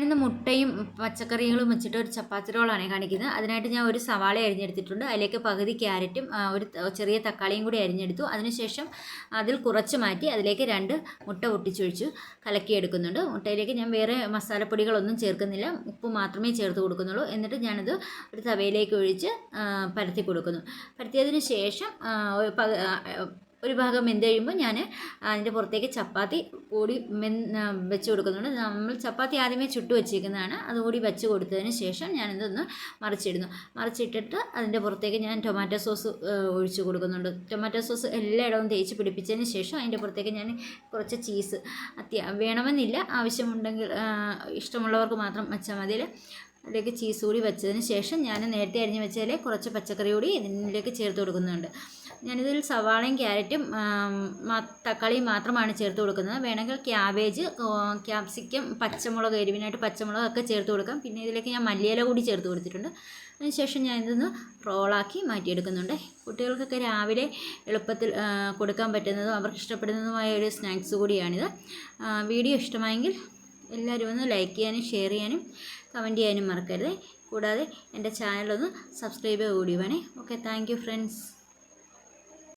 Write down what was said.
ഞാനിന്ന് മുട്ടയും പച്ചക്കറികളും വെച്ചിട്ട് ഒരു ചപ്പാത്തി റോളാണ് കാണിക്കുന്നത്. അതിനായിട്ട് ഞാൻ ഒരു സവാള അരിഞ്ഞെടുത്തിട്ടുണ്ട്. അതിലേക്ക് പകുതി ക്യാരറ്റും ഒരു ചെറിയ തക്കാളിയും കൂടി അരിഞ്ഞെടുത്തു. അതിനുശേഷം അതിൽ കുറച്ച് മാറ്റി അതിലേക്ക് രണ്ട് മുട്ട പൊട്ടിച്ചൊഴിച്ചു കലക്കിയെടുക്കുന്നുണ്ട്. മുട്ടയിലേക്ക് ഞാൻ വേറെ മസാലപ്പൊടികളൊന്നും ചേർക്കുന്നില്ല. ഉപ്പ് മാത്രമേ ചേർത്ത് കൊടുക്കുന്നുള്ളൂ. എന്നിട്ട് ഞാനത് ഒരു തവയിലേക്ക് ഒഴിച്ച് പരത്തി കൊടുക്കുന്നു. പരത്തിയതിന് ശേഷം ഒരു ഭാഗം വെന്ത് കഴിയുമ്പോൾ ഞാൻ അതിന്റെ പുറത്തേക്ക് ചപ്പാത്തി കൂടി മെൻ വെച്ച് കൊടുക്കുന്നുണ്ട്. നമ്മൾ ചപ്പാത്തി ആദ്യമേ ചുട്ട് വെച്ചിരിക്കുന്നതാണ് അതുകൂടി വെച്ച് കൊടുത്തതിന് ശേഷം ഞാനിതൊന്ന് മറിച്ചിടുന്നു. മറിച്ചിട്ടിട്ട് അതിന്റെ പുറത്തേക്ക് ഞാൻ ടൊമാറ്റോ സോസ് ഒഴിച്ച് കൊടുക്കുന്നുണ്ട്. ടൊമാറ്റോ സോസ് എല്ലായിടവും തേച്ച് പിടിപ്പിച്ചതിന് ശേഷം അതിന്റെ പുറത്തേക്ക് ഞാൻ കുറച്ച് ചീസ് അത്യ വേണമെന്നില്ല. ആവശ്യമുണ്ടെങ്കിൽ ഇഷ്ടമുള്ളവർക്ക് മാത്രം വെച്ചാൽ മതി അതിലേക്ക് ചീസ് കൂടി വെച്ചതിന് ശേഷം ഞാൻ നേരത്തെ അരിഞ്ഞ് വെച്ചാൽ കുറച്ച് പച്ചക്കറി കൂടി ഇതിലേക്ക് ചേർത്ത് കൊടുക്കുന്നുണ്ട്. ഞാനിതിൽ സവാളയും ക്യാരറ്റും തക്കാളിയും മാത്രമാണ് ചേർത്ത് കൊടുക്കുന്നത്. വേണമെങ്കിൽ ക്യാബേജ് ക്യാപ്സിക്കം പച്ചമുളക് എരിവിനായിട്ട് പച്ചമുളക് ഒക്കെ ചേർത്ത് കൊടുക്കാം. പിന്നെ ഇതിലേക്ക് ഞാൻ മല്ലിയില കൂടി ചേർത്ത് കൊടുത്തിട്ടുണ്ട്. അതിനുശേഷം ഞാൻ ഇതൊന്ന് റോളാക്കി മാറ്റിയെടുക്കുന്നുണ്ട്. കുട്ടികൾക്കൊക്കെ രാവിലെ എളുപ്പത്തിൽ കൊടുക്കാൻ പറ്റുന്നതും അവർക്ക് ഇഷ്ടപ്പെടുന്നതുമായ ഒരു സ്നാക്സ് കൂടിയാണിത്. വീഡിയോ ഇഷ്ടമായെങ്കിൽ എല്ലാവരും ഒന്ന് ലൈക്ക് ചെയ്യാനും ഷെയർ ചെയ്യാനും കമന്റ് ചെയ്യാനും മറക്കരുത്. കൂടാതെ എന്റെ ചാനലൊന്ന് സബ്സ്ക്രൈബ് കൂടി വേണേ. Okay thank friends